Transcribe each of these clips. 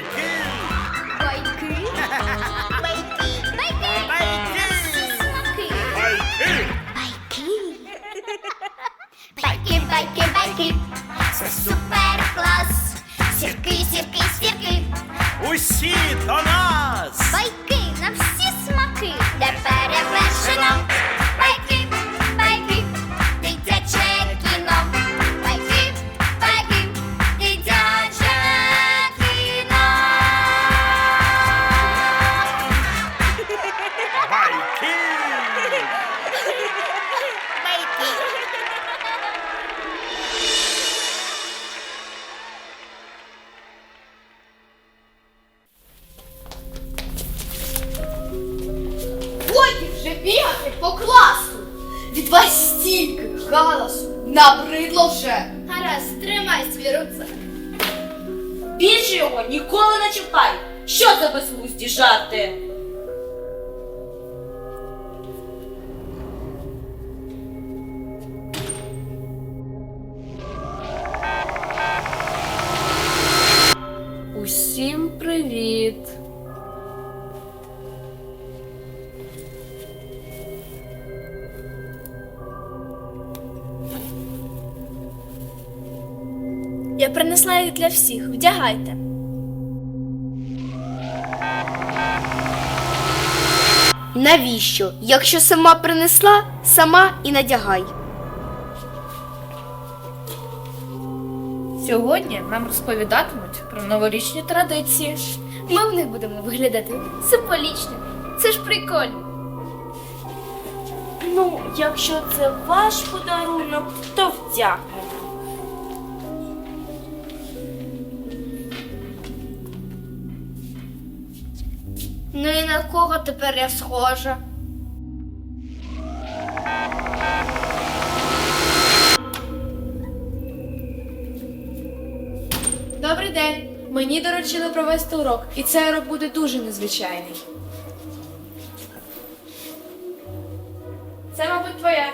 Good. Галасу набридло вже. Гаразд, тримай свій рюкзак. Більше його ніколи не чіпай. Що за безглузді жарти? Я принесла їх для всіх. Вдягайте. Навіщо? Якщо сама принесла, сама і надягай. Сьогодні нам розповідатимуть про новорічні традиції. Ми в них будемо виглядати символічно. Це ж прикольно. Ну, якщо це ваш подарунок, то вдягнемо. На кого тепер я схожа? Добрий день. Мені доручили провести урок, і цей урок буде дуже незвичайний. Це, мабуть, твоє.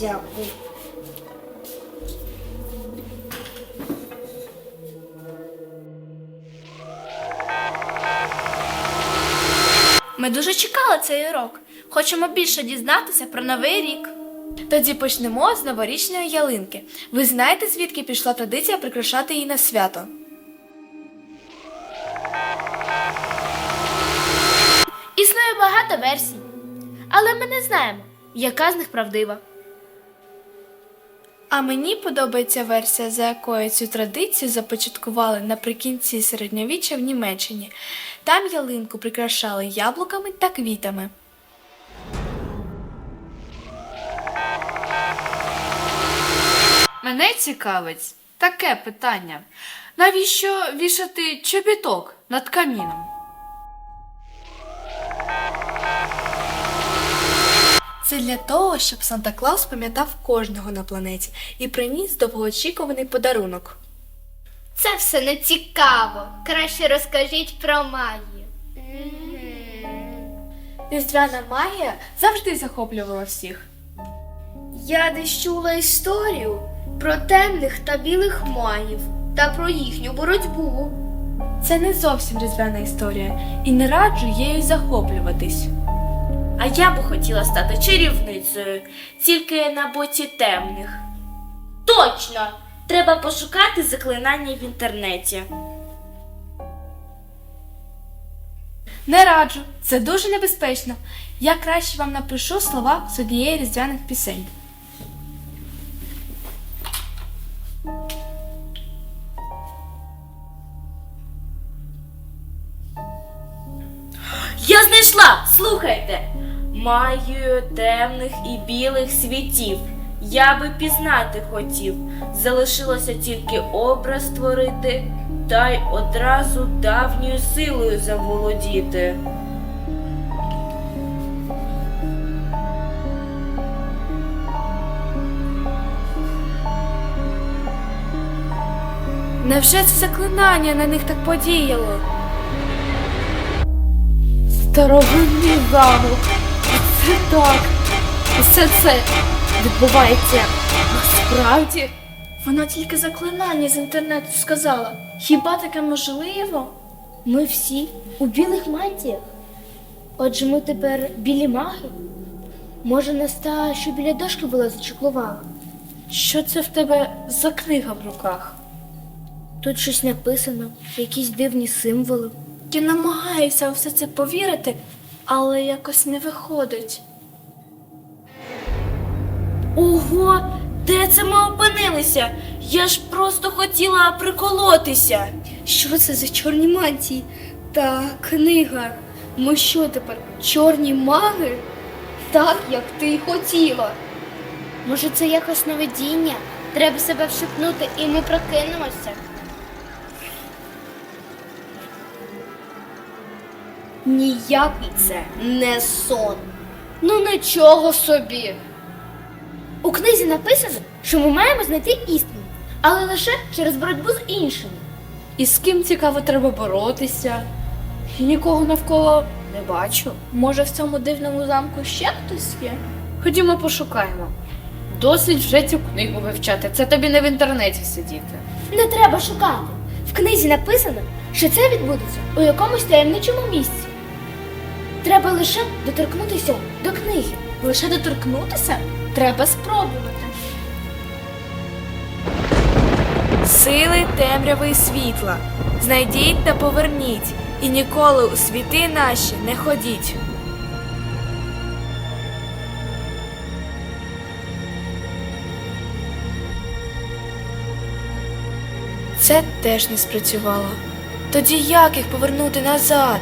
Дякую. Ми дуже чекали цей урок. Хочемо більше дізнатися про новий рік. Тоді почнемо з новорічної ялинки. Ви знаєте, звідки пішла традиція прикрашати її на свято? Існує багато версій, але ми не знаємо, яка з них правдива. А мені подобається версія, за якою цю традицію започаткували наприкінці середньовіччя в Німеччині. Там ялинку прикрашали яблуками та квітами. Мене цікавить таке питання. Навіщо вішати чобіток над каміном? Це для того, щоб Санта Клаус пам'ятав кожного на планеті і приніс довгоочікуваний подарунок. Це все не цікаво. Краще розкажіть про магію. Різдвяна магія завжди захоплювала всіх. Я десь чула історію про темних та білих магів та про їхню боротьбу. Це не зовсім різдвяна історія, і не раджу її захоплюватись. А я би хотіла стати чарівницею, тільки на боці темних. Точно! Треба пошукати заклинання в інтернеті. Не раджу, це дуже небезпечно. Я краще вам напишу слова з однієї різдвяних пісень. Я знайшла! Слухайте! Магію темних і білих світів. Я би пізнати хотів. Залишилося тільки образ створити, та й одразу давньою силою заволодіти. Невже це заклинання на них так подіяло? Старовинний замок. Так. Усе це відбувається насправді. Вона тільки заклинання з інтернету сказала. Хіба таке можливо? Ми всі у білих мантіях. Отже, ми тепер білі маги. Може, нас та, що біля дошки була зачеклувала? Що це в тебе за книга в руках? Тут щось написано, якісь дивні символи. Я намагаюся у все це повірити, але якось не виходить. Ого, де це ми опинилися? Я ж просто хотіла приколотися. Що це за чорні мантії? Та книга. Ми що тепер? Чорні маги? Так, як ти й хотіла. Може, це якось сновидіння? Треба себе вшипнути і ми прокинемося. Ніякий це не сон. Ну нічого собі. У книзі написано, що ми маємо знайти істину, але лише через боротьбу з іншими. І з ким цікаво треба боротися? Нікого навколо не бачу. Може, в цьому дивному замку ще хтось є? Ходімо пошукаємо. Досить вже цю книгу вивчати. Це тобі не в інтернеті сидіти. Не треба шукати. В книзі написано, що це відбудеться у якомусь таємничому місці. Треба лише доторкнутися до книги. Лише доторкнутися? Треба спробувати. Сили темряви і світла. Знайдіть та поверніть, і ніколи у світи наші не ходіть. Це теж не спрацювало. Тоді як їх повернути назад?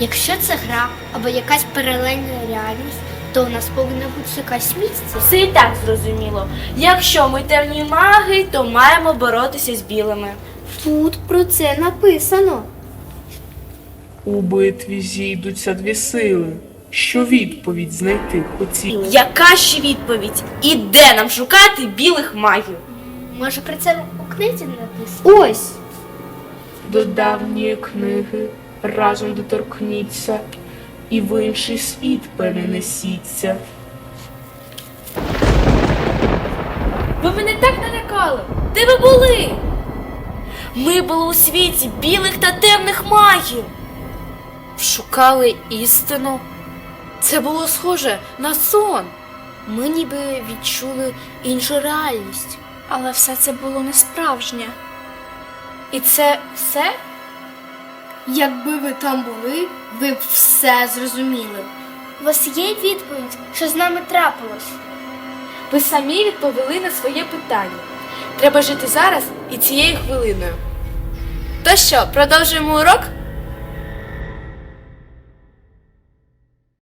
Якщо це гра або якась паралельна реальність, то у нас повинна бути якась місце. Все і так зрозуміло. Якщо ми темні маги, то маємо боротися з білими. Тут про це написано. У битві зійдуться дві сили. Що відповідь знайти хотіли? Яка ще відповідь? І де нам шукати білих магів? Може, про це у книзі написано? Ось. До давньої книги разом доторкніться і в інший світ перенесіться. Ви мене так налякали! Де ви були? Ми були у світі білих та темних магів. Шукали істину. Це було схоже на сон. Ми ніби відчули іншу реальність. Але все це було не справжнє. І це все? Якби ви там були, ви б все зрозуміли. У вас є відповідь, що з нами трапилось? Ви самі відповіли на своє питання. Треба жити зараз і цією хвилиною. То що, продовжуємо урок?